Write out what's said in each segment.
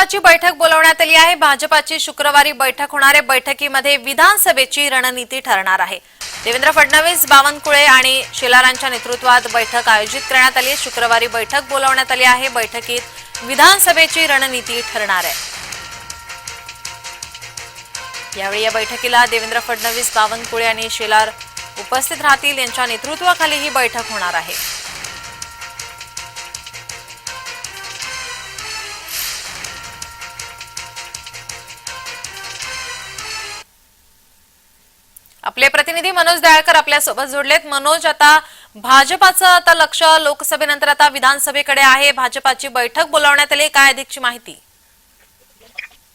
भाजपाची बैठक बोलवण्यात आली आहे. भाजपाची शुक्रवारी बैठक होणार आहे बैठकीमध्ये विधानसभेची रणनीती ठरणार आहे. देवेंद्र फडणवीस बावनकुळे आणि शेलारांच्या नेतृत्वात बैठक आयोजित करण्यात आली आहे. शुक्रवारी बैठक बोलवण्यात आली आहे. बैठकीत विधानसभेची रणनीती ठरणार आहे. यावेळी या बैठकीला देवेंद्र फडणवीस बावनकुळे आणि शेलार उपस्थित राहतील. यांच्या नेतृत्वाखाली ही बैठक होणार आहे. आपले प्रतिनिधी मनोज दयाळकर आपल्यासोबत जोडलेत. मनोज आता भाजपाचं आता लक्ष लोकसभेनंतर आता विधानसभेकडे आहे. भाजपाची बैठक बोलावण्यात आली. काय अधिकची माहिती?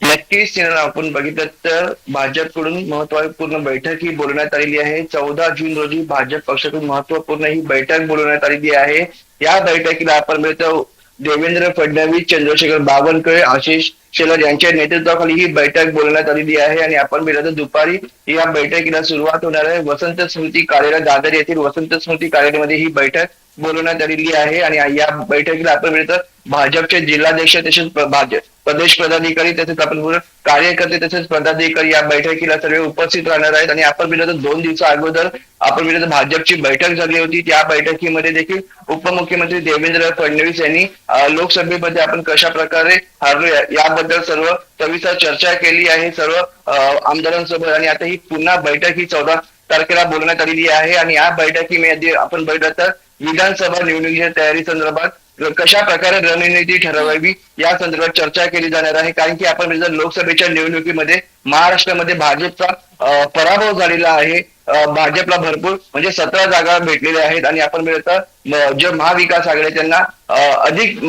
नक्कीच आपण बघितलं तर भाजपकडून महत्त्वपूर्ण बैठक ही बोलवण्यात आलेली आहे. चौदा जून रोजी भाजप पक्षाकडून महत्त्वपूर्ण ही बैठक बोलवण्यात आलेली आहे. या बैठकीला आपण मिळतो देवेंद्र फडणवीस चंद्रशेखर बावनकुळे आशिष शेलर यांच्या नेतृत्वाखाली ही बैठक बोलवण्यात आलेली आहे आणि आपण मिळतो तर दुपारी या बैठकीला सुरुवात होणार आहे. वसंत स्मृती कार्यालय दादर येथील वसंत स्मृती कार्यालयामध्ये ही बैठक बोलवण्यात आलेली आहे आणि या बैठकीला आपण मिळतं भाजपचे जिल्हाध्यक्ष तसेच भाजप प्रदेश पदाधिकारी तसेच आपण कार्यकर्ते तसेच पदाधिकारी या बैठकीला सर्व उपस्थित राहणार आहेत. आणि आपण मिळत दोन दिवसा अगोदर आपण मिळत भाजपची बैठक झाली होती. त्या बैठकीमध्ये देखील उपमुख्यमंत्री देवेंद्र फडणवीस यांनी लोकसभेमध्ये आपण कशा प्रकारे हरलो याबद्दल याबद्दल सर्व सविस्तर चर्चा केली आहे सर्व आमदारांसोबत आणि आता ही पुन्हा बैठक ही चौदा तारखेला बोलवण्यात आलेली आहे. आणि या बैठकीमध्ये आपण बघितलं तर विधानसभा निवडणुकीच्या तयारी संदर्भात कशा प्रकारे रणनीती ठरवावी या संदर्भात चर्चा केली जाणार आहे. कारण की आपण जर लोकसभेच्या निवडणुकीमध्ये महाराष्ट्रामध्ये भाजपचा पराभव झालेला आहे. भाजपला भरपूर म्हणजे सतरा जागा भेटलेल्या आहेत आणि आपण मिळत जे महाविकास आघाडी त्यांना अधिक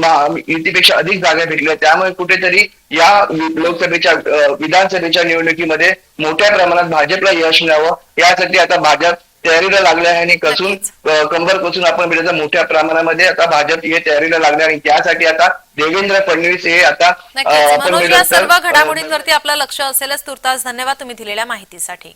युतीपेक्षा अधिक जागा भेटल्या आहेत. त्यामुळे कुठेतरी या लोकसभेच्या विधानसभेच्या निवडणुकीमध्ये मोठ्या प्रमाणात भाजपला यश मिळावं यासाठी आता भाजप तयारीला लागले आहे आणि कसून कंबर कसून आपण मिळत मोठ्या प्रमाणामध्ये आता भाजप हे तयारीला लागले आणि त्यासाठी आता देवेंद्र फडणवीस हे आता आपण सर्व घडामोडींवरती आपलं लक्ष असेलच तुर्तास धन्यवाद तुम्ही दिलेल्या माहितीसाठी